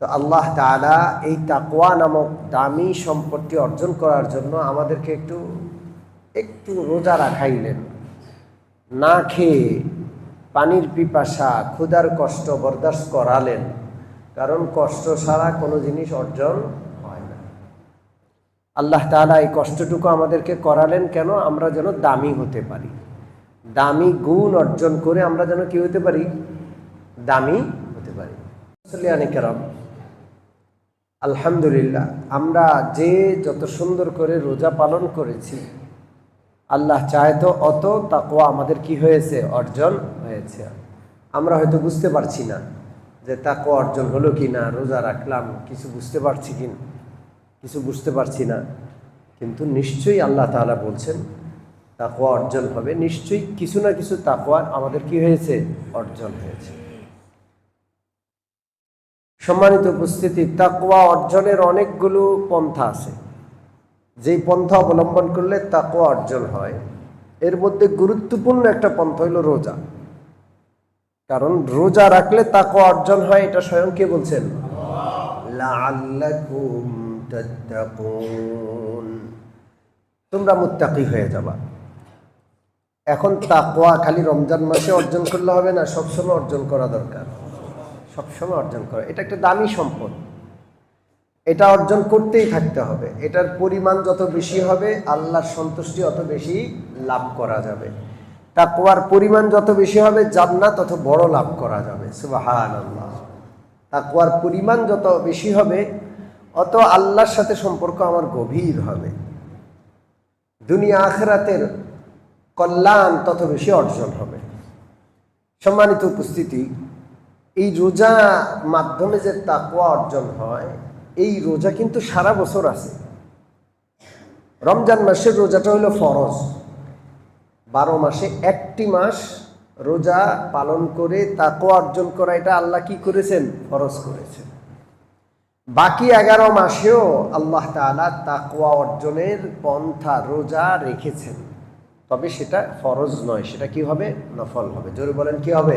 তো আল্লাহ তাআলা এই তাকোয়া নামক দামি সম্পত্তি অর্জন করার জন্য আমাদেরকে একটু একটু রোজা রাখাইলেন। না খেয়ে পানির পিপাসা, ক্ষুধার কষ্ট বরদাস্ত করালেন। কারণ কষ্ট ছাড়া কোনো জিনিস অর্জন হয় না। আল্লাহ তাআলা এই কষ্টটুকু আমাদেরকে করালেন কেন? আমরা যেন দামি হতে পারি। দামি গুণ অর্জন করে আমরা যেন কি হতে পারি? দামি হতে পারি। কেরাম আলহামদুলিল্লাহ, আমরা যে যত সুন্দর করে রোজা পালন করেছি, আল্লাহ চায় তো অত তাকওয়া আমাদের কি হয়েছে? অর্জন হয়েছে। আমরা হয়তো বুঝতে পারছি না যে তাকওয়া অর্জন হলো কি না রোজা রাখলাম, কিছু বুঝতে পারছি কি কিছু বুঝতে পারছি না। কিন্তু নিশ্চয়ই আল্লাহ তাআলা বলছেন, তাকওয়া অর্জন হবে। নিশ্চয়ই কিছু না কিছু তাকওয়া আমাদের কি হয়েছে? অর্জন হয়েছে। সম্মানিত উপস্থিতি, তাকওয়া অর্জনের অনেকগুলো পন্থা আছে। যেই পন্থা অবলম্বন করলে তাকওয়া অর্জন হয়, এর মধ্যে গুরুত্বপূর্ণ একটা পন্থা হইল রোজা। কারণ রোজা রাখলে তাকওয়া অর্জন হয়, এটা স্বয়ং কে বলছেন? তোমরা মুত্তাকি হয়ে যাবা। এখন তাকওয়া খালি রমজান মাসে অর্জন করলে হবে না, সবসময় অর্জন করা দরকার। সবসময় অর্জন করা। এটা একটা দামি সম্পদ। এটা অর্জন করতেই থাকতে হবে। এটার পরিমাণ যত বেশি হবে, আল্লাহর সন্তুষ্টি অত বেশি লাভ করা যাবে। তাকওয়ার পরিমাণ যত বেশি হবে, জান্নাত তত বড় লাভ করা যাবে। সুবাহান আল্লাহ তাকওয়ার পরিমাণ যত বেশি হবে, অত আল্লাহর সাথে সম্পর্ক আমার গভীর হবে। দুনিয়া আখরাতের কল্যাণ তত বেশি অর্জন হবে। সম্মানিত উপস্থিতি এই রোজা মাধ্যমে যে তাকুয়া অর্জন হয়, এই রোজা কিন্তু সারা বছর আছে। রমজান মাসের রোজাটা হলো ফরজ। বারো মাসে একটি মাস রোজা পালন করে তাকওয়া অর্জন করা, এটা আল্লাহ কি করেছেন? ফরজ করেছেন। বাকি এগারো মাসেও আল্লাহ তাআলা তাকওয়া অর্জনের পন্থা রোজা রেখেছেন। তবে সেটা ফরজ নয়, সেটা কি হবে? নফল হবে। জোরে বলেন, কি হবে?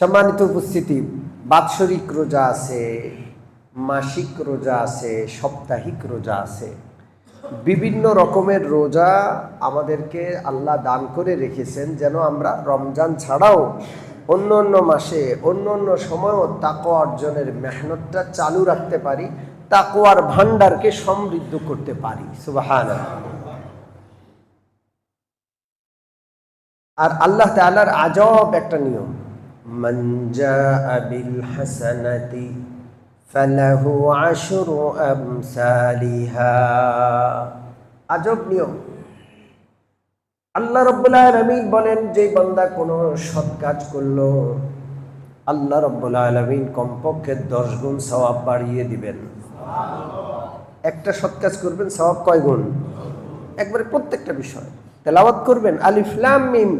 সম্মানিত উপস্থিতি, বাৎসরিক রোজা আছে, মাসিক রোজা আছে, সাপ্তাহিক রোজা আছে। বিভিন্ন রকমের রোজা আমাদেরকে আল্লাহ দান করে রেখেছেন যেন আমরা রমজান ছাড়াও অন্য অন্য মাসে, অন্য অন্য সময়ও তাকোয়া অর্জনের মেহনতটা চালু রাখতে পারি তাকোয়ার ভান্ডারকে সমৃদ্ধ করতে পারি। সুবাহান আর আল্লাহ তাআলার আজব একটা নিয়ম। من جاء بالحسنة فله عشر أمثالها আজব নিয়ম আল্লাহ রব্বুল আলমিন বলেন যে বান্দা কোনো সৎ কাজ করলো আল্লাহ রব্বুল আলমিন কমপক্ষে দশ গুণ সওয়াব বাড়িয়ে দিবেন একটা সৎ কাজ করবেন সওয়াব কয় গুণ একবারে প্রত্যেকটা বিষয় তেলাওয়াত করবেন আলিফলাম মিম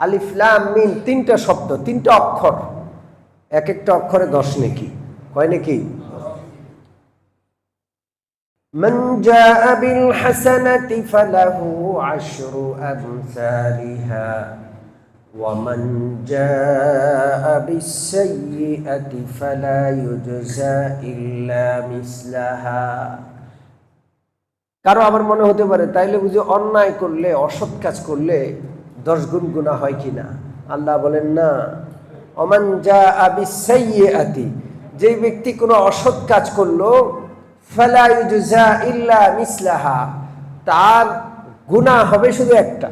আলিফলাম মিম তিনটা শব্দ তিনটা অক্ষর এক একটা অক্ষরে দশ নেকি কয় নাকি من جاء بالحسنة فله عشر أمثالها ومن جاء بالسيئة فلا يجزى إلا مثلها কারো আবার মনে হতে পারে তাইলে বুঝি অন্যায় করলে অসৎ কাজ করলে দশ গুণ গুণা হয় কিনা আল্লাহ বলেন, না। অমান যা আবি আতি যে ব্যক্তি কোনো অসৎ কাজ করল ফালাইজা ইল্লা মিসলাহা তার গুণা হবে শুধু একটা।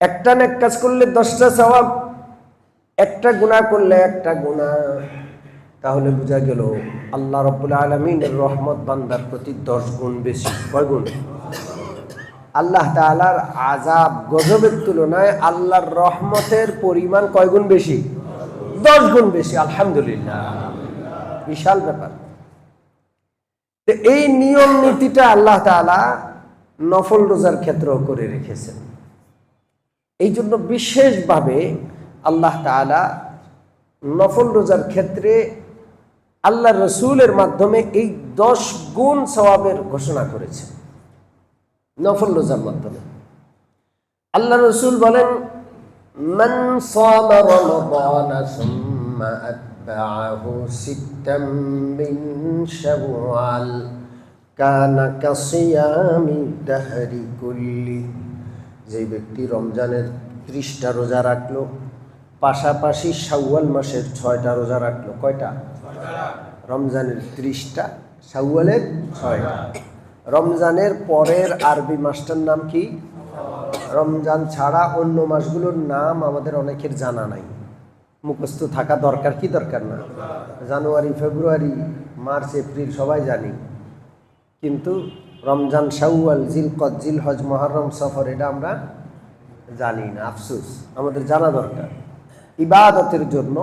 একটা নেক কাজ করলে দশটা সওয়াব, একটা গুণা করলে একটা গুণা তাহলে বোঝা গেল, আল্লাহ রব্বুল আলমিনের রহমত বান্দার প্রতি দশ গুণ বেশি। কয় গুণ? আল্লাহ তালার আজাব গজবের তুলনায় আল্লাহর রহমতের পরিমাণ কয় গুণ বেশি? দশ গুণ বেশি, আলহামদুলিল্লাহ। বিশাল ব্যাপার। এই নিয়ম নীতিটা আল্লাহ তালা নফল রোজার ক্ষেত্রেও করে রেখেছেন। এই জন্য বিশেষভাবে আল্লাহ তালা নফল রোজার ক্ষেত্রে আল্লাহ রসুলের মাধ্যমে এই দশ গুণ স্বভাবের ঘোষণা করেছে নফল রোজার মাধ্যমে আল্লাহ রসুল বলেন من صام رمضان ثم أتبعه ستا من شوال كان كصيام الدهر كله যে ব্যক্তি রমজানের ত্রিশটা রোজা রাখলো পাশাপাশি শাওয়াল মাসের ছয়টা রোজা রাখলো কয়টা রমজানের ত্রিশটা শাওয়ালের ছয়টা রমজানের পরের আরবি মাসটার নাম কি? রমজান ছাড়া অন্য মাসগুলোর নাম আমাদের অনেকের জানা নাই। মুখস্থ থাকা দরকার কি দরকার না? জানুয়ারি, ফেব্রুয়ারি, মার্চ, এপ্রিল সবাই জানি। কিন্তু রমজান, শাওয়াল জিলকত জিলহজ, মহরম, সফর এটা আমরা জানি না। আফসুস, আমাদের জানা দরকার। ইবাদতের জন্য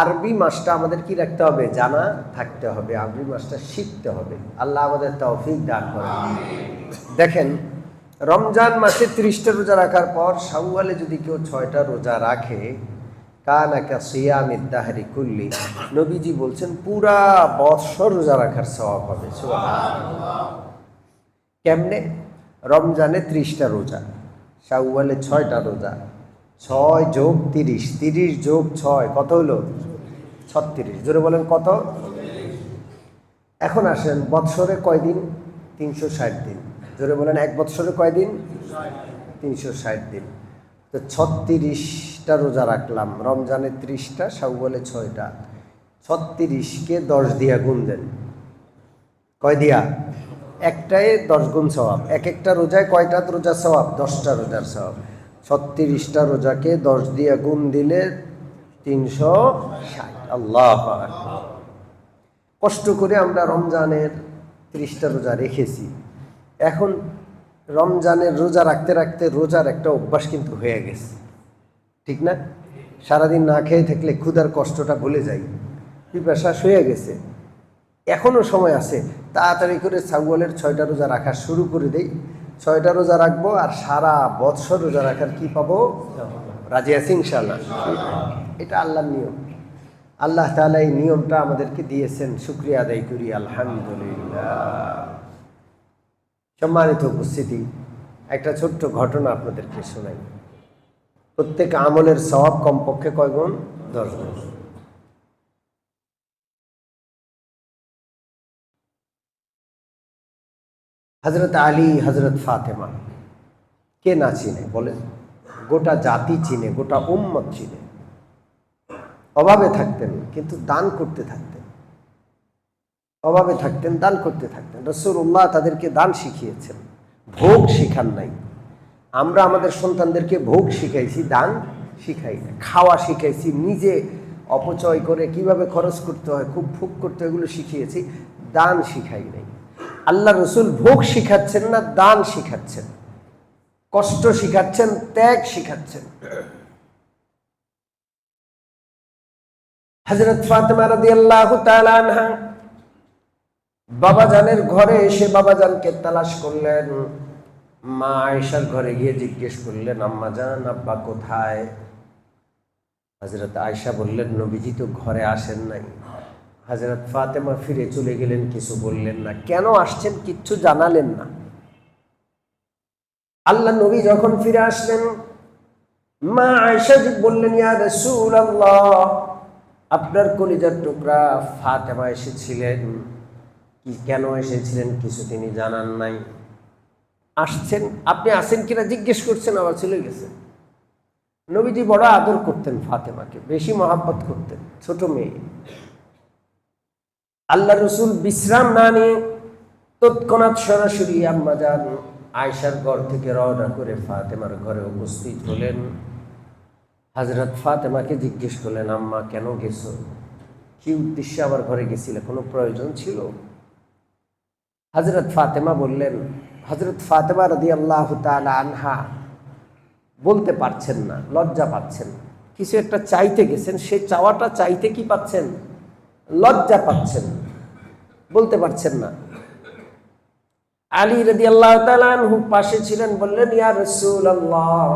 আরবি মাসটা আমাদের কি রাখতে হবে? জানা থাকতে হবে। আরবি মাসটা শিখতে হবে। আল্লাহ আমাদের তৌফিক দান করে দেখেন রমজান মাসে ত্রিশটা রোজা রাখার পর শাওয়ালে যদি কেউ ছয়টা রোজা রাখে কানাকা সিয়ামিদ দাহারি কুল্লি নবীজি বলছেন পুরা বৎসর রোজা রাখার স্বভাব হবে। কেমনে? রমজানে ত্রিশটা রোজা শাওয়ালে ছয়টা রোজা ছয় যোগ তিরিশ তিরিশ যোগ ছয়, কত হলো? ছত্রিশ। জোরে বলেন কত? এখন আসেন বৎসরে কয়দিন তিনশো ষাট দিন। জোরে বলেন, এক বৎসরে কয়দিন তিনশো ষাট দিন। তো ছত্রিশটা রোজা রাখলাম। রমজানে ত্রিশটা, শাওয়ালে ছয়টা। ছত্রিশকে দশ দিয়া গুণ দেন। কয় দিয়া? একটাই দশ গুণ স্বভাব এক একটা রোজায় কয়টা রোজা স্বভাব দশটা রোজার স্বভাব ছত্রিশটা রোজাকে দশ দিয়ে গুণ দিলে তিনশো ষাট। আল্লাহ কষ্ট করে আমরা রমজানের ত্রিশটা রোজা রেখেছি। এখন রমজানের রোজা রাখতে রাখতে রোজার একটা অভ্যাস কিন্তু হয়ে গেছে। ঠিক না? সারাদিন না খেয়ে থাকলে ক্ষুধার কষ্টটা ভুলে যাই। পিপাসা হয়ে গেছে। এখনও সময় আছে। তাড়াতাড়ি করে ছাগলের ছয়টা রোজা রাখা শুরু করে দেই। ছয়টা রোজা রাখব আর সারা বৎসর রোজা রাখার কি পাবো? রাজি আছি ইনশাল্লাহ এটা আল্লাহর নিয়ম। আল্লাহ তাআলা এই নিয়মটা আমাদেরকে দিয়েছেন, শুক্রিয়া আদায় করি, আলহামদুলিল্লাহ। সম্মানিত উপস্থিতি, একটা ছোট্ট ঘটনা আপনাদেরকে শোনাই। প্রত্যেক আমলের সওয়াব কমপক্ষে কয় গুণ দশ গুণ। হজরত আলী হজরত ফাতেমা। কে না চিনে? বলেন। গোটা জাতি চিনে, গোটা উম্মত চিনে। অভাবে থাকতেন, কিন্তু দান করতে থাকতেন। অভাবে থাকতেন, দান করতে থাকতেন। রসুল্লাহ তাদেরকে দান শিখিয়েছেন। ভোগ শিখান নাই। আমরা আমাদের সন্তানদেরকে ভোগ শিখাইছি, দান শিখাই না খাওয়া শিখাইছি, নিজে অপচয় করে কীভাবে খরচ করতে হয়, খুব ভোগ করতে এগুলো শিখিয়েছি। দান শিখাই নাই। আল্লাহ রসুল ভোগ শিখাচ্ছেন না, দান শিখাচ্ছেন। কষ্ট শিখাচ্ছেন, ত্যাগ শিখাচ্ছেন। হজরত আনহা বাবাজানের ঘরে এসে বাবাজানকে তালাশ করলেন। মা আয়েশার ঘরে গিয়ে জিজ্ঞেস করলেন, আম্মা জান, আব্বা কোথায়? হজরত আয়েশা বললেন, নবীজি তো ঘরে আসেন নাই। হজরত ফাতেমা ফিরে চলে গেলেন, কিছু বললেন না। কেন আসছেন, কিচ্ছু জানালেন না। আল্লাহ নবী যখন ফিরে আসলেন, মা আয়েশা জি বললেন, ইয়া আপনার কলিজার টুকরা ফাতেমা এসেছিলেন। কি কেন এসেছিলেন, কিছু তিনি জানান নাই। আসছেন, আপনি আসেন কিনা জিজ্ঞেস করছেন, আবার চলে গেছে। নবীজি বড় আদর করতেন ফাতেমাকে, বেশি মহাব্বত করতেন, ছোট মেয়ে। আল্লাহ রসুল বিশ্রাম না নিয়ে তৎক্ষণাৎ সরাসরি আম্মা যান আয়সার ঘর থেকে রওনা করে ফাতেমার ঘরে উপস্থিত হলেন। হাজরত ফাতেমাকে জিজ্ঞেস করলেন, আম্মা, কেন গেছো? কি উদ্দেশ্যে আমার ঘরে গেছিলে? কোনো প্রয়োজন ছিল? হজরত ফাতেমা বললেন হজরত ফাতেমা রদি আল্লাহ আনহা বলতে পারছেন না, লজ্জা পাচ্ছেন। কিছু একটা চাইতে গেছেন, সে চাওয়াটা চাইতে কি পাচ্ছেন? লজ্জা পাচ্ছেন, বলতে পারছেন না। আলী রদি আল্লাহ তালু পাশে ছিলেন, বললেন, ইয়া রসুল আল্লাহ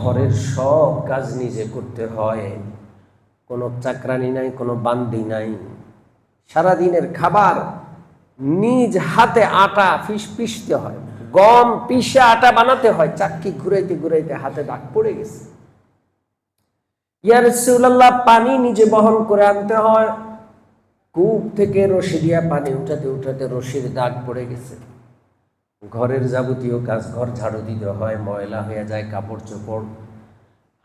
ঘরের সব কাজ নিজে করতে হয়। কোনো চাকরানি নাই, কোনো বান্দি নাই। সারাদিনের খাবার নিজ হাতে আটা ফিস পিষতে হয়, গম পিসে আটা বানাতে হয়, চাক্কি ঘুরাইতে ঘুরাইতে হাতে দাগ পড়ে গেছে। রসুল্লাহ পানি নিজে বহন করে আনতে হয়। কূপ থেকে রশি দিয়া পানি উঠাতে উঠাতে রশির দাগ পড়ে গেছে। ঘরের যাবতীয় কাজ ঘর ঝাড়ু দিতে হয়, ময়লা হয়ে যায়, কাপড় চোপড়।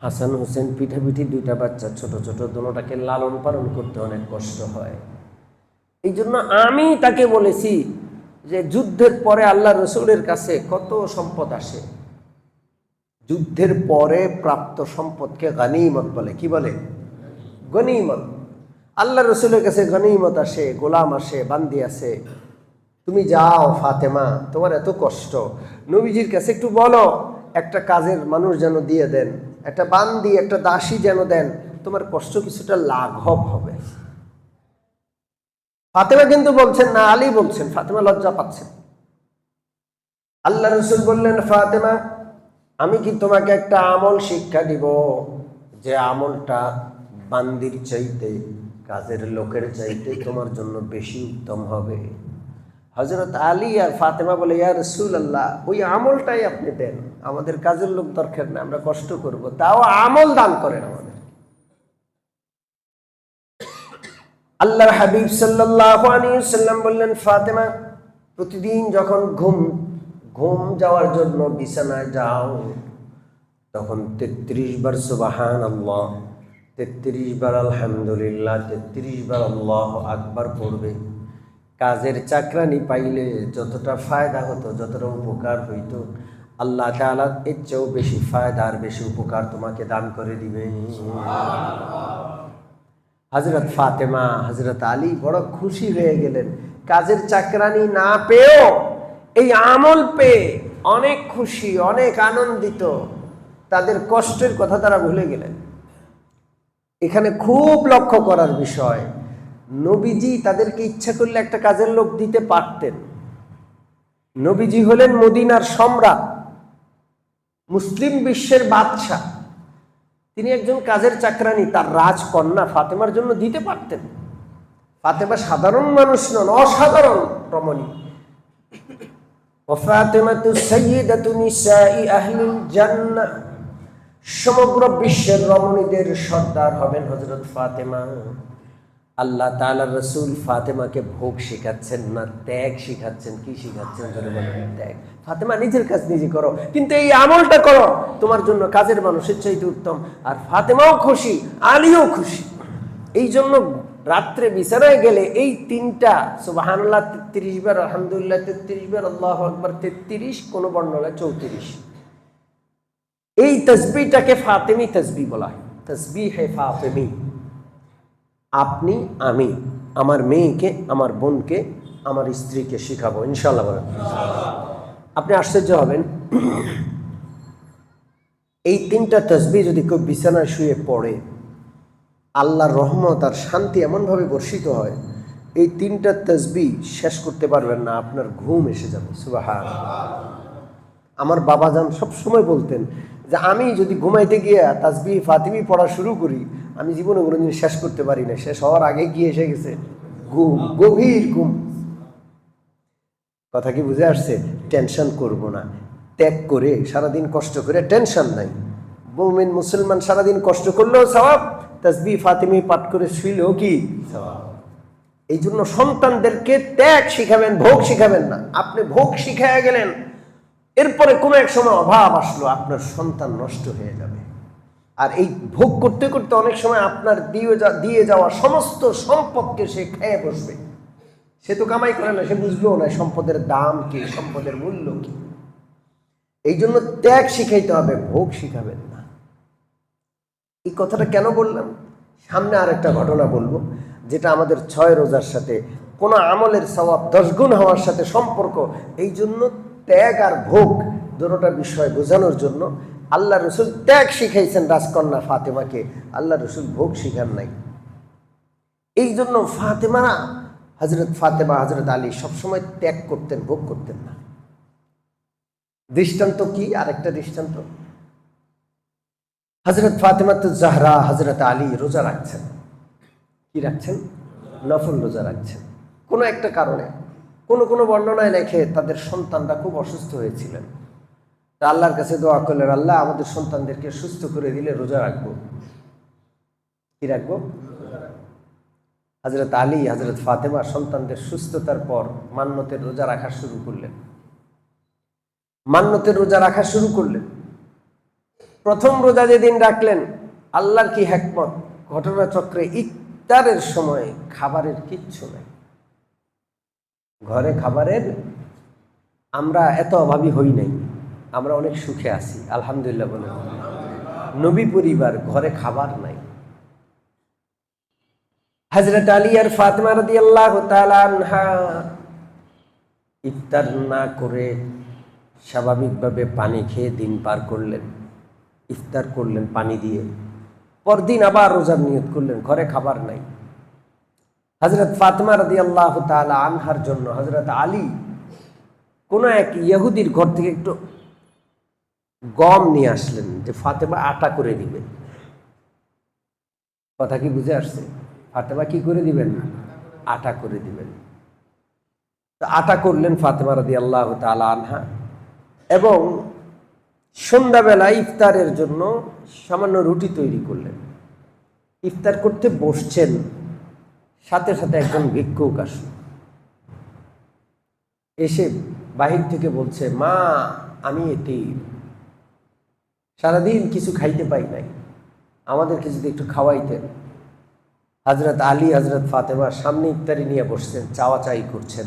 হাসান হোসেন পিঠাপিঠি দুইটা বাচ্চা ছোট ছোট দোনোটাকে লালন পালন করতে অনেক কষ্ট হয়। এই জন্য আমি তাকে বলেছি যে যুদ্ধের পরে আল্লাহ রসুলের কাছে কত সম্পদ আসে। যুদ্ধের পরে প্রাপ্ত সম্পদকে গনিমত বলে। কি বলে? গনিমত। আল্লাহ রসুলের কাছে গনিমত আসে, গোলাম আসে, বান্দি আসে। তুমি যাও ফাতেমা, তোমার এত কষ্ট। নবীজির কাছে একটু বলো, একটা কাজের মানুষ যেন দিয়ে দেন, একটা বান্দি, একটা দাসী যেন দেন, তোমার কষ্ট কিছুটা লাঘব হবে। ফাতেমা কিন্তু বলছেন না, আলী বলছেন, ফাতেমা লজ্জা পাচ্ছেন। আল্লাহ রসুল বললেন, ফাতেমা আমি কি তোমাকে একটা আমল শিক্ষা দিব? যে আমলটা বান্দির চাইতে, কাজের লোকের চাইতে তোমার জন্য বেশি উত্তম হবে। হজরত আলী আর ফাতেমা বলে, ইয়া রসুল আল্লাহ ওই আমলটাই আপনি দেন। আমাদের কাজের লোক দরকার না আমরা কষ্ট করব। তাও আমল দান করেন আমাদের। আল্লাহর হাবিব সাল্লাল্লাহু আলাইহি সাল্লাম বললেন, ফাতেমা, প্রতিদিন যখন ঘুম ঘুম যাওয়ার জন্য বিছানায় যাও। তখন তেত্রিশ বার সুবাহান আল্লাহ তেত্রিশ বার আলহামদুলিল্লাহ, তেত্রিশ বার আল্লাহ আকবার পড়বে। কাজের চাকরানি পাইলে যতটা ফায়দা হতো, যতটা উপকার হইতো, আল্লাহ তাআলা এর চেয়েও বেশি ফায়দা আর বেশি উপকার তোমাকে দান করে দিবে। হজরত ফাতেমা হজরত আলী বড় খুশি হয়ে গেলেন। কাজের চাকরানি না পেয়েও এই আমল পেয়ে অনেক খুশি, অনেক আনন্দিত, তাদের কষ্টের কথা তারা ভুলে গেলেন। এখানে খুব লক্ষ্য করার বিষয়, নবীজি তাদেরকে ইচ্ছা করলে একটা কাজের লোক দিতে পারতেন। নবীজি হলেন মদিনার সম্রাট, মুসলিম বিশ্বের বাদশাহ। তিনি একজন কাজের চাকরানি, তার রাজকন্যা ফাতেমার জন্য দিতে পারতেন। ফাতেমা সাধারণ মানুষ নন, অসাধারণ রমণী। وفاطمة سيدة نساء أهل الجنة সমগ্র বিশ্বের রমণীদের সর্দার হবেন হজরত ফাতেমা আল্লাহ তাআলা রসুল ফাতেমাকে ভোগ শেখাচ্ছেন না ত্যাগ শিখাচ্ছেন কি শিখাচ্ছেন জোরে বলেন ত্যাগ ফাতেমা নিজের কাজ নিজে করো কিন্তু এই আমলটা করো তোমার জন্য কাজের মানুষের চাইতে উত্তম আর ফাতেমাও খুশি আলীও খুশি এই জন্য রাত্রে বিছানায় গেলে এই তিনটা সুবাহান্লাহ তেত্রিশ বার আলহামদুলিল্লাহ তেত্রিশ বার আল্লাহ আকবর তেত্রিশ কোনো বর্ণনা চৌত্রিশ। এই তসবিটাকে ফাতেমি তসবি বলা হয়। তসবি হে ফাতেমি। আপনি আমি আমার মেয়েকে আমার বোনকে আমার স্ত্রীকে শিখাবো ইনশাল্লাহ আপনি আশ্চর্য হবেন। এই তিনটা তসবি যদি কেউ বিছানায় শুয়ে পড়ে আল্লাহর রহমত আর শান্তি এমনভাবে বর্ষিত হয়, এই তিনটা তসবি শেষ করতে পারবেন না, আপনার ঘুম এসে যাবে। সুবাহান আমার বাবা যান সবসময় বলতেন যে, আমি যদি ঘুমাইতে গিয়ে তাসবি ফাতিমি পড়া শুরু করি, আমি জীবনে কোনোদিন শেষ করতে পারি না। শেষ হওয়ার আগে গিয়ে এসে গেছে? ঘুম, গভীর ঘুম। কথা কি বুঝে আসছে? টেনশন করব না। ত্যাগ করে সারাদিন কষ্ট করে, টেনশন নাই। বৌমিন মুসলমান সারাদিন কষ্ট করলেও সবাব তাসবি ফাতেমি পাঠ করে শুইলেও কি? এই জন্য সন্তানদেরকে ত্যাগ শিখাবেন ভোগ শিখাবেন না। আপনি ভোগ শিখাইয়া গেলেন এরপরে কোনো এক সময় অভাব আসলো আপনার সন্তান নষ্ট হয়ে যাবে। আর এই ভোগ করতে করতে অনেক সময় আপনার দিয়ে দিয়ে যাওয়া সমস্ত সম্পদকে সে খেয়ে বসবে। সে তো কামাই করে না সে বুঝবেও না সম্পদের দাম কি সম্পদের মূল্য কি। এই জন্য ত্যাগ শিখাইতে হবে ভোগ শিখাবেন। না এই কথাটা কেন বললাম? সামনে আরেকটা ঘটনা বলব, যেটা আমাদের ছয় রোজার সাথে, কোনো আমলের সওয়াব দশ গুণ হওয়ার সাথে সম্পর্ক, এই জন্য ত্যাগ আর ভোগ দুটোটা বিষয় বোঝানোর জন্য আল্লাহ রসুল ত্যাগ শিখাইছেন রাজকন্যা ফাতেমাকে, আল্লাহ রসুল ভোগ শিখান নাই। এই জন্য ফাতেমা হজরত ফাতেমা হজরত আলী সবসময় ত্যাগ করতেন, ভোগ করতেন না। দৃষ্টান্ত কি? আরেকটা দৃষ্টান্ত। হজরত ফাতেমাত জাহরা হজরত আলী রোজা রাখছেন। কি রাখছেন? নফল রোজা রাখছেন। কোনো একটা কারণে। কোনো কোনো বর্ণনায় লেখে তাদের সন্তানরা খুব অসুস্থ হয়েছিলেন। তা আল্লাহর কাছে দোয়া করলেন, আল্লাহ, আমাদের সন্তানদেরকে সুস্থ করে দিলে রোজা রাখব। কি রাখব? হজরত আলী হজরত ফাতেমা সন্তানদের সুস্থতার পর মান্যতের রোজা রাখা শুরু করলেন। মান্যতের রোজা রাখা শুরু করলেন। প্রথম রোজা যেদিন রাখলেন, আল্লাহর কি হ্যাকমত ঘটনাচক্রে ইফতারের সময় খাবারের কিচ্ছু নাই। ঘরে খাবারের আমরা এত অভাবী হই নাই, আমরা অনেক সুখে আছি, আলহামদুলিল্লাহ বলে নবী পরিবার, ঘরে খাবার নাই। হজরত আলী আর ফাতেমা রদি আল্লাহ ইফতার না করে স্বাভাবিকভাবে পানি খেয়ে দিন পার করলেন। ইফতার করলেন পানি দিয়ে। পরদিন আবার রোজার নিয়ত করলেন, ঘরে খাবার নাই। হজরত ফাতেমা রদি আল্লাহ তালা আনহার জন্য হজরত আলী কোনো এক ইহুদির ঘর থেকে একটু গম নিয়ে আসলেন যে ফাতেমা আটা করে দিবে। কথা কি বুঝে আসছে? ফাতেমা কি করে দিবেন? আটা করে দিবেন। আটা করলেন ফাতেমা রদি আল্লাহ তালা আনহা এবং সন্ধ্যাবেলা ইফতারের জন্য সামান্য রুটি তৈরি করলেন। ইফতার করতে বসছেন। সাথে সাথে একজন ভিক্ষুক আসলো। এসে বাহির থেকে বলছে, মা, আমি এটি সারাদিন কিছু খাইতে পাই নাই। আমাদেরকে যদি একটু খাওয়াইতেন। হজরত আলী হজরত ফাতেমা সামনে ইফতারি নিয়ে বসছেন, চাওয়া চাই করছেন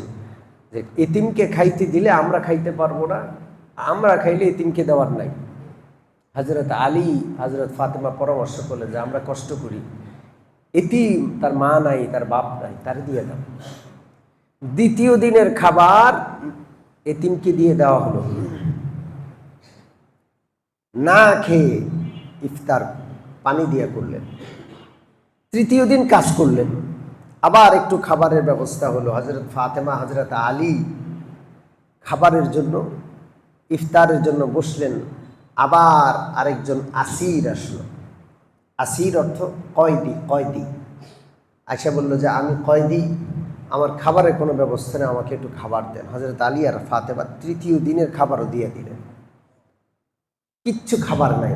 যে, এতিমকে খাইতে দিলে আমরা খাইতে পারব না। আমরা খাইলে এতিমকে দেওয়ার নাই। হজরত আলী হজরত ফাতেমা পরামর্শ করলেন যে আমরা কষ্ট করি। এতিম, তার মা নাই, তার বাপ নাই, তার দিয়ে দাও। দ্বিতীয় দিনের খাবার এতিমকে দিয়ে দেওয়া হলো। না খেয়ে ইফতার পানি দিয়ে করলেন। তৃতীয় দিন কাজ করলেন। আবার একটু খাবারের ব্যবস্থা হলো। হজরত ফাতেমা হজরত আলী খাবারের জন্য ইফতারের জন্য বসলেন, আবার আরেকজন আসির আসলো। আসির অর্থ কয়দি কয়দি। আয়সা বলল যে, আমি কয়দি, আমার খাবারের কোনো ব্যবস্থা নেই, আমাকে একটু খাবার দেন। হজরত আলী আর ফাতেমা তৃতীয় দিনের খাবারও দিয়ে দিলেন। কিচ্ছু খাবার নাই।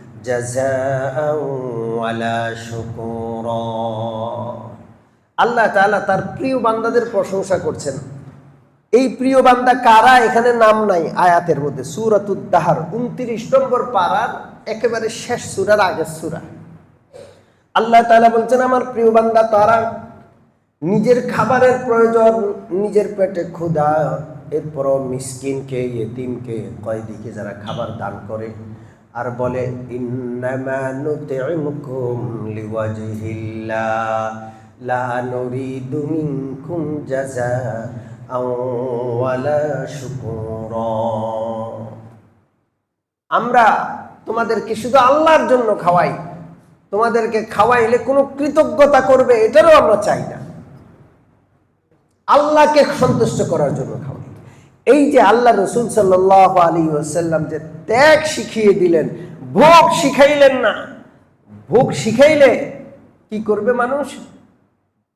আল্লাহ তাআলা তার প্রিয় বান্দাদের প্রশংসা করছেন। এই প্রিয় বান্দা কারা? এখানে নাম নাই আয়াতের মধ্যে। সুরাতুদ্দাহার উনত্রিশ নম্বর পাড়ার একেবারে শেষ সুরার আগের সুরা। আল্লাহ তালা বলছেন, আমার প্রিয় বান্দা, তারা নিজের খাবারের প্রয়োজন, নিজের পেটে ক্ষুধা, এরপরও মিসকিনকে, ইয়েতিমকে, কয়দিকে যারা খাবার দান করে আর বলে আমরা তোমাদেরকে শুধু আল্লাহর জন্য খাওয়াই, তোমাদেরকে খাওয়াইলে কোনো কৃতজ্ঞতা করবে, এটারও আমরা চাই না। আল্লাহকে সন্তুষ্ট করার জন্য খাওয়াই। এই যে আল্লাহ রসুল সাল্লাহ আলী ওসাল্লাম যে ত্যাগ শিখিয়ে দিলেন, ভোগ শিখাইলেন না। ভোগ শিখাইলে কি করবে মানুষ?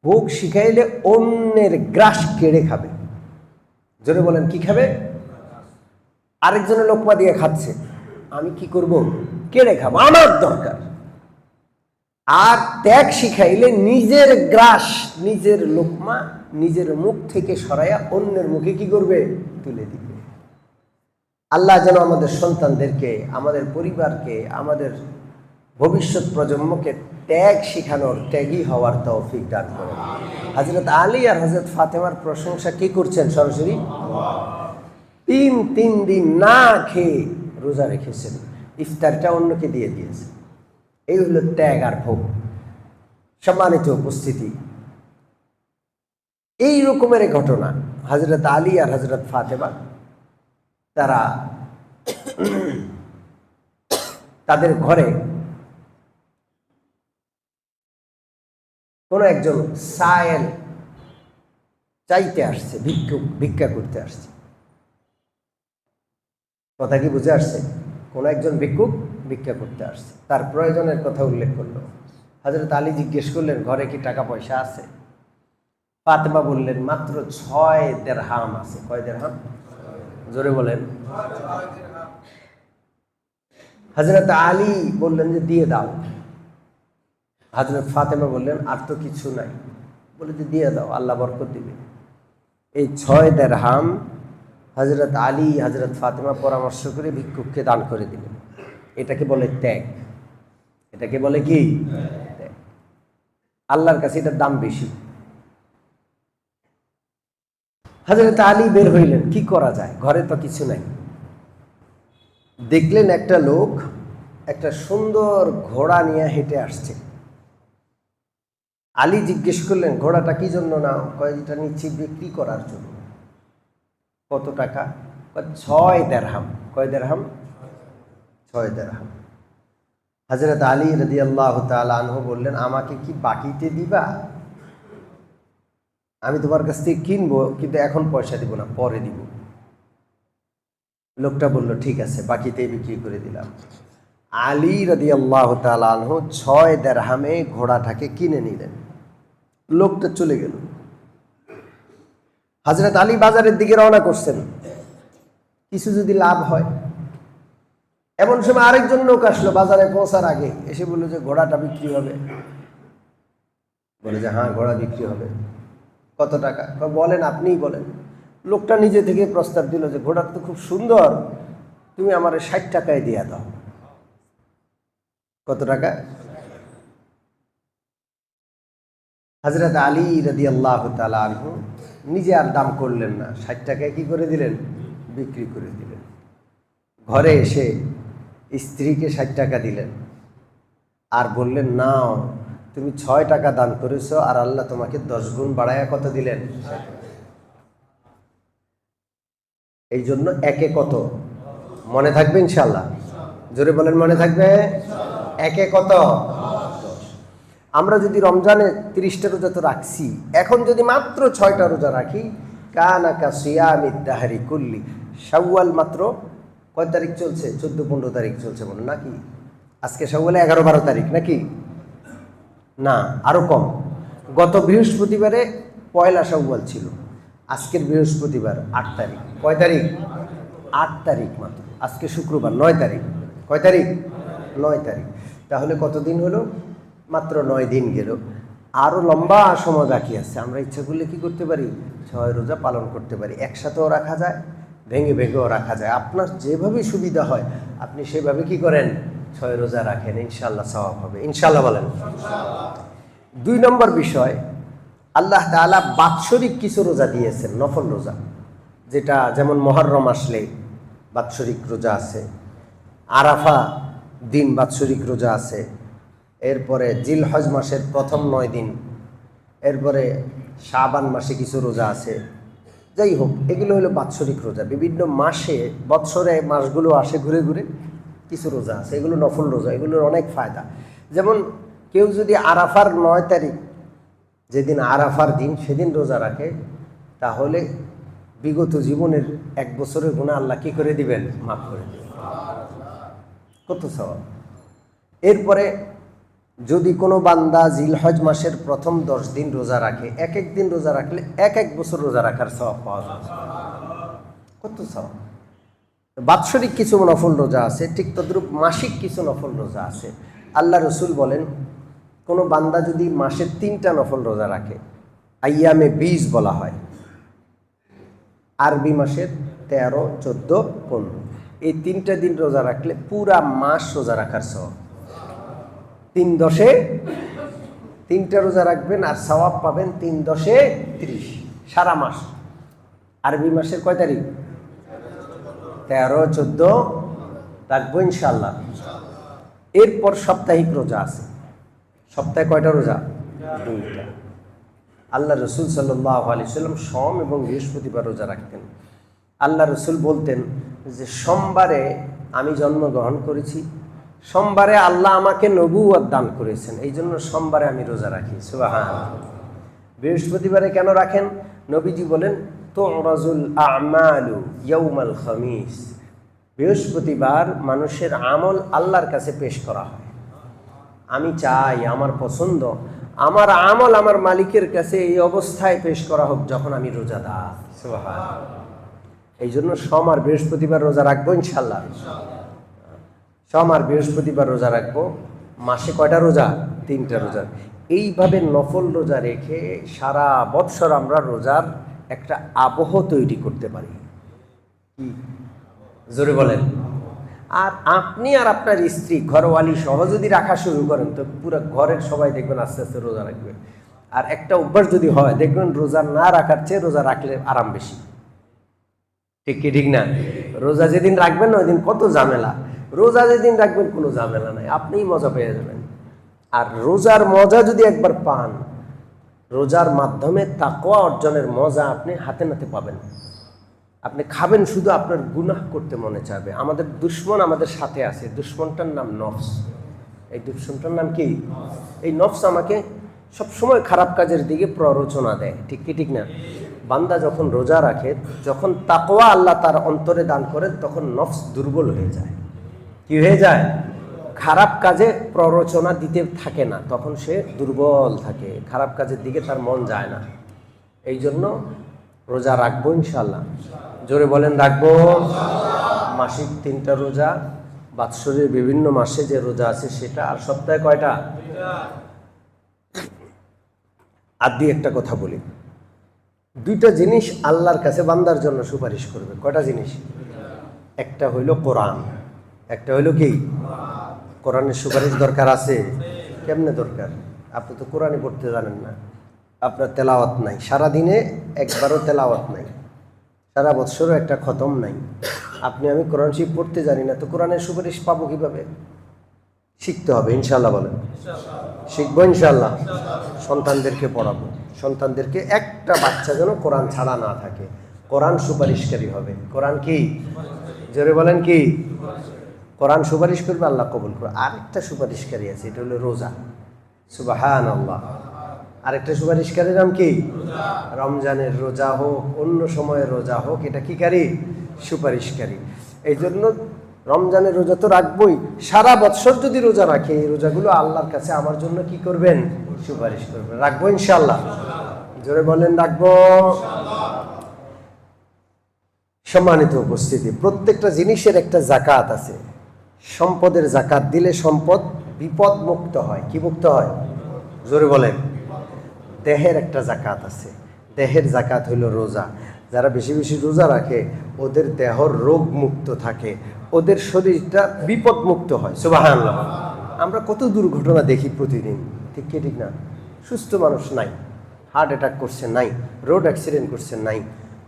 ভোগ শিখাইলে অন্যের গ্রাস কেড়ে খাবে। জোরে বলেন, কি খাবে? আরেকজনের লোকমা দিয়ে খাচ্ছে। আমি কি করব? কেড়ে খাব, আমার দরকার। আর ত্যাগ শিখাইলে নিজের গ্রাস, নিজের লোকমা নিজের মুখ থেকে সরাইয়া অন্যের মুখে কি করবে? তুলে দিবে। আল্লাহ যেন আমাদের সন্তানদেরকে আমাদের পরিবারকে আমাদের ভবিষ্যৎ প্রজন্মকে ত্যাগ শিখানোর ত্যাগী হওয়ার তৌফিক দান করে হজরত আলী আর হজরত ফাতেমার প্রশংসা কি করছেন সরাসরি? তিন তিন দিন না খেয়ে রোজা রেখেছেন। ইফতারটা অন্যকে দিয়ে দিয়েছে। এই হলো ত্যাগ আর ভোগ। সম্মানিত উপস্থিতি। এই রকমের ঘটনা হজরত আলী আর হজরত ফাতেমা, তারা তাদের ঘরে কোনো একজন সায়েল চাইতে আসছে ভিক্ষু ভিক্ষা করতে আসছে। কথা কি বুঝে আসছে? কোনো একজন ভিক্ষুক ভিক্ষা করতে আসছে। তার প্রয়োজনের কথা উল্লেখ করল। হজরত আলী জিজ্ঞেস করলেন, ঘরে কি টাকা পয়সা আছে? ফাতেমা বললেন, মাত্র ছয় দেড়হাম আছে। কয় দেড়হাম? জোরে বলেন। হজরত আলী বললেন যে, দিয়ে দাও। হজরত ফাতেমা বললেন, আর তো কিছু নাই। বলে যে, দিয়ে দাও, আল্লাহ বরকত দিবে। এই ছয় দেড়হাম হজরত আলী হজরত ফাতেমা পরামর্শ করে ভিক্ষুককে দান করে দিলেন। এটাকে বলে ত্যাগ। এটাকে বলে কি? আল্লাহর কাছে এটার দাম বেশি। হজরত আলী বের হইলেন। কি করা যায়? ঘরে তো কিছু নাই। দেখলেন একটা লোক একটা সুন্দর ঘোড়া নিয়ে হেঁটে আসছে। আলী জিজ্ঞেস করলেন, ঘোড়াটা কি জন্য না কয়েকটা নিচ্ছি বিক্রি করার জন্য। কত টাকা? ছয় দেড়হাম। কয়, দেড়হাম? ছয় দেড়হাম। হজরত আলী রদি আল্লাহ আনহু বললেন, আমাকে কি বাকিতে দিবা? আমি তোমার কাছ থেকে কিনবো, কিন্তু এখন পয়সা দিব না, পরে দিব। লোকটা বলল, ঠিক আছে, বাকিতেই বিক্রি করে দিলাম। আলী রদি আল্লাহ আনহু ছয় দেড়হামে ঘোড়াটাকে কিনে নিলেন। লোকটা চলে গেল। হাজরত আলী বাজারের দিকে রওনা করছেন। কিছু যদি লাভ হয়। এমন সময় আরেকজন লোক আসলো বাজারে পৌঁছার আগে। এসে বলল যে, ঘোড়াটা বিক্রি হবে। বলে যে হ্যাঁ ঘোড়া বিক্রি হবে। কত টাকা? বলেন, আপনিই বলেন। লোকটা নিজে থেকে প্রস্তাব দিল যে, ঘোড়াটা তো খুব সুন্দর, তুমি আমার ষাট টাকায় দিয়ে দাও। কত টাকা? হজরত আলী রদি আল্লাহ আনহু নিজে আর দাম করলেন না। ষাট টাকায় কি করে দিলেন? বিক্রি করে দিলেন। ঘরে এসে স্ত্রীকে ষাট টাকা দিলেন। আর বললেন, নাও তুমি ছয় টাকা দান করেছ আর আল্লাহ তোমাকে দশ গুণ বাড়ায়া কত দিলেন? এই জন্য একে কত? মনে থাকবে ইনশাল্লাহ জোরে বলেন, মনে থাকবে? একে কত? আমরা যদি রমজানে তিরিশটা রোজা তো রাখছি, এখন যদি মাত্র ছয়টা রোজা রাখি কানাকা সিয়ামিদাহারি কুল্লি। শাওয়াল মাত্র কয় তারিখ চলছে? চোদ্দ পনেরো তারিখ চলছে মনে নাকি? আজকে শাওয়ালে এগারো বারো তারিখ নাকি? না, আরও কম। গত বৃহস্পতিবারে পয়লা শাওয়াল ছিল। আজকের বৃহস্পতিবার আট তারিখ। কয় তারিখ? আট তারিখ মাত্র। আজকে শুক্রবার, নয় তারিখ। কয় তারিখ? নয় তারিখ। তাহলে কতদিন হলো? মাত্র নয় দিন গেল। আরও লম্বা সময় বাকি আছে। আমরা ইচ্ছা করলে কী করতে পারি? ছয় রোজা পালন করতে পারি। একসাথেও রাখা যায়, ভেঙে ভেঙেও রাখা যায়। আপনার যেভাবে সুবিধা হয়, আপনি সেভাবে কি করেন? ছয় রোজা রাখেন ইনশাল্লাহ সওয়াব হবে। ইনশাল্লাহ বলেন। দুই নম্বর বিষয়, আল্লাহ তাআলা বাৎসরিক কিছু রোজা দিয়েছেন, নফল রোজা। যেটা যেমন মহরম আসলে বাৎসরিক রোজা আছে, আরাফা দিন বাৎসরিক রোজা আছে, এরপরে জিল হজ মাসের প্রথম নয় দিন, এরপরে শাবান মাসে কিছু রোজা আছে। যাই হোক, এগুলো হলো বাৎসরিক রোজা। বিভিন্ন মাসে, বৎসরে মাসগুলো আসে ঘুরে ঘুরে। কিছু রোজা আছে, এগুলো নফল রোজা, এগুলোর অনেক ফায়দা। যেমন কেউ যদি আরাফার নয় তারিখ, যেদিন আরাফার দিন সেদিন রোজা রাখে, তাহলে বিগত জীবনের এক বছরের গুণা আল্লাহ কি করে দিবেন? মাফ করে দিবেন। কত সওয়াব। এরপরে যদি কোনো বান্দা জিলহজ মাসের প্রথম দশ দিন রোজা রাখে, এক এক দিন রোজা রাখলে এক এক বছর রোজা রাখার সওয়াব পাওয়া যায়। কত সওয়াব। বাৎসরিক কিছু নফল রোজা আছে, ঠিক তদ্রূপ মাসিক কিছু নফল রোজা আছে। আল্লাহ রসুল বলেন, কোনো বান্দা যদি মাসে তিনটা নফল রোজা রাখে, আইয়ামে বীজ বলা হয়। আরবি মাসের তেরো, চোদ্দ, পনেরো। এই তিনটা দিন রোজা রাখলে পুরা মাস রোজা রাখার সব তিন দশে তিনটা রোজা রাখবেন আর সওয়াব পাবেন তিন দশে ত্রিশ। সারা মাস। আরবি মাসের কয় তারিখ? তেরো, চোদ্দ, রাখব ইনশাল্লাহ এরপর সাপ্তাহিক রোজা আছে। সপ্তাহে কয়টা রোজা? দুইটা। আল্লাহ রসুল সাল্লাহ আলি সাল্লাম সোম এবং বৃহস্পতিবার রোজা রাখতেন। আল্লাহ রসুল বলতেন যে, সোমবারে আমি জন্মগ্রহণ করেছি, সোমবারে আল্লাহ আমাকে নবুয়ত দান করেছেন এই জন্য সোমবারে আমি রোজা রাখি। সুবাহান বৃহস্পতিবারে কেন রাখেন? নবীজি বলেন তো রাজুল আমালু ইয়ৌমাল খমিস। বৃহস্পতিবার মানুষের আমল আল্লাহর কাছে পেশ করা হয়। আমি চাই আমার পছন্দ আমার আমল আমার মালিকের কাছে এই অবস্থায় পেশ করা হোক যখন আমি রোজাদার। এই জন্য সোম আর বৃহস্পতিবার রোজা রাখব ইনশাল্লাহ সোম আর বৃহস্পতিবার রোজা রাখব মাসে কয়টা রোজা? তিনটা রোজা। এইভাবে নফল রোজা রেখে সারা বৎসর আমরা রোজার একটা আবহ তৈরি করতে পারি। কি? জোরে বলেন। আর আপনি আর আপনার স্ত্রী, ঘরওয়ালি সহ যদি রাখা শুরু করেন, তো পুরো ঘরের সবাই দেখবেন আস্তে আস্তে রোজা রাখবে। আর একটা অভ্যাস যদি হয়, দেখবেন রোজা না রাখার চেয়ে রোজা রাখলে আরাম বেশি। ঠিক কি, ঠিক না? রোজা যেদিন রাখবেন না ওই দিন কত ঝামেলা। রোজা যেদিন রাখবেন, কোনো ঝামেলা নাই। আপনিই মজা পেয়ে যাবেন। আর রোজার মজা যদি একবার পান রোজার মাধ্যমে তাকোয়া অর্জনের মজা আপনি হাতে নাতে পাবেন। আপনি খাবেন শুধু আপনার গুনাহ করতে মনে চাবে আমাদের দুশ্মন আমাদের সাথে আছে। দুশ্মনটার নাম নফস। এই দুশ্মনটার নাম কি? এই নফস আমাকে সবসময় খারাপ কাজের দিকে প্ররোচনা দেয়। ঠিক কি, ঠিক না? বান্দা যখন রোজা রাখে, যখন তাকোয়া আল্লাহ তার অন্তরে দান করেন, তখন নফস দুর্বল হয়ে যায়। কি হয়ে যায়? খারাপ কাজে প্ররোচনা দিতে থাকে না, তখন সে দুর্বল থাকে। খারাপ কাজের দিকে তার মন যায় না। এই জন্য রোজা রাখব ইনশাল্লাহ জোরে বলেন, রাখব। মাসিক তিনটা রোজা বাৎসরের বিভিন্ন মাসে যে রোজা আছে সেটা, আর সপ্তাহে কয়টা? আর দিয়ে একটা কথা বলি। দুইটা জিনিস আল্লাহর কাছে বান্দার জন্য সুপারিশ করবে। কয়টা জিনিস? একটা হইল কোরআন, একটা হইল কি? কোরআনের সুপারিশ দরকার আছে? কেমনে দরকার? আপনি তো কোরআনই পড়তে জানেন না। আপনার তেলাওয়াত নাই। সারা দিনে একবারও তেলাওয়াত নাই। সারা বৎসরও একটা খতম নাই। আপনি, আমি কোরআন শিব পড়তে জানি না, তো কোরআনের সুপারিশ পাবো কীভাবে? শিখতে হবে ইনশাল্লাহ বলেন। শিখব ইনশাল্লাহ সন্তানদেরকে পড়াবো। সন্তানদেরকে একটা বাচ্চা যেন কোরআন ছাড়া না থাকে। কোরআন সুপারিশকারী হবে। কোরআন কি? জোরে বলেন কি? কোরআন সুপারিশ করবে আল্লাহ কবুল করবে। আরেকটা সুপারিশকারী আছে এটা হলো রোজা। সুবাহান আল্লাহ আরেকটা সুপারিশকারীর নাম কি? রমজানের রোজা হোক অন্য সময়ের রোজা হোক এটা কি কারি? সুপারিশকারী। এই জন্য রমজানের রোজা তো রাখবই। সারা বৎসর যদি রোজা রাখে এই রোজাগুলো আল্লাহর কাছে আমার জন্য কি করবেন? সুপারিশ করবেন। রাখব ইনশাল্লাহ জোরে বলেন রাখব। সম্মানিত উপস্থিতি প্রত্যেকটা জিনিসের একটা জাকাত আছে। সম্পদের জাকাত দিলে সম্পদ বিপদ মুক্ত হয়। কি মুক্ত হয়? জোরে বলেন। দেহের একটা জাকাত আছে। দেহের জাকাত হইল রোজা। যারা বেশি বেশি রোজা রাখে, ওদের দেহর রোগ মুক্ত থাকে। ওদের শরীরটা বিপদ মুক্ত হয়। সুবাহান আমরা কত দুর্ঘটনা দেখি প্রতিদিন। ঠিক কি, ঠিক না? সুস্থ মানুষ নাই। হার্ট অ্যাটাক করছে, নাই। রোড অ্যাক্সিডেন্ট করছে, নাই।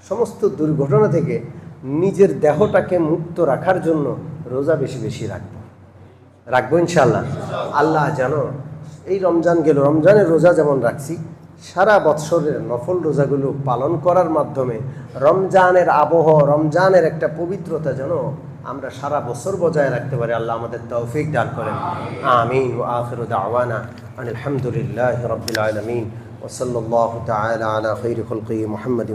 সমস্ত দুর্ঘটনা থেকে নিজের দেহটাকে মুক্ত রাখার জন্য রোজা বেশি বেশি রাখব। রাখব ইনশাল্লাহ আল্লাহ জানো এই রমজান গেল, রমজানের রোজা যেমন রাখছি, সারা বৎসরের নফল রোজাগুলো পালন করার মাধ্যমে রমজানের আবহ, রমজানের একটা পবিত্রতা যেন আমরা সারা বছর বজায় রাখতে পারি। আল্লাহ আমাদের তৌফিক দান করেন। আমিন। ও আখির দাওয়ানা আলহামদুলিল্লাহ রবিল আলমিন। ওসল্লাহ তালা মোহাম্মদ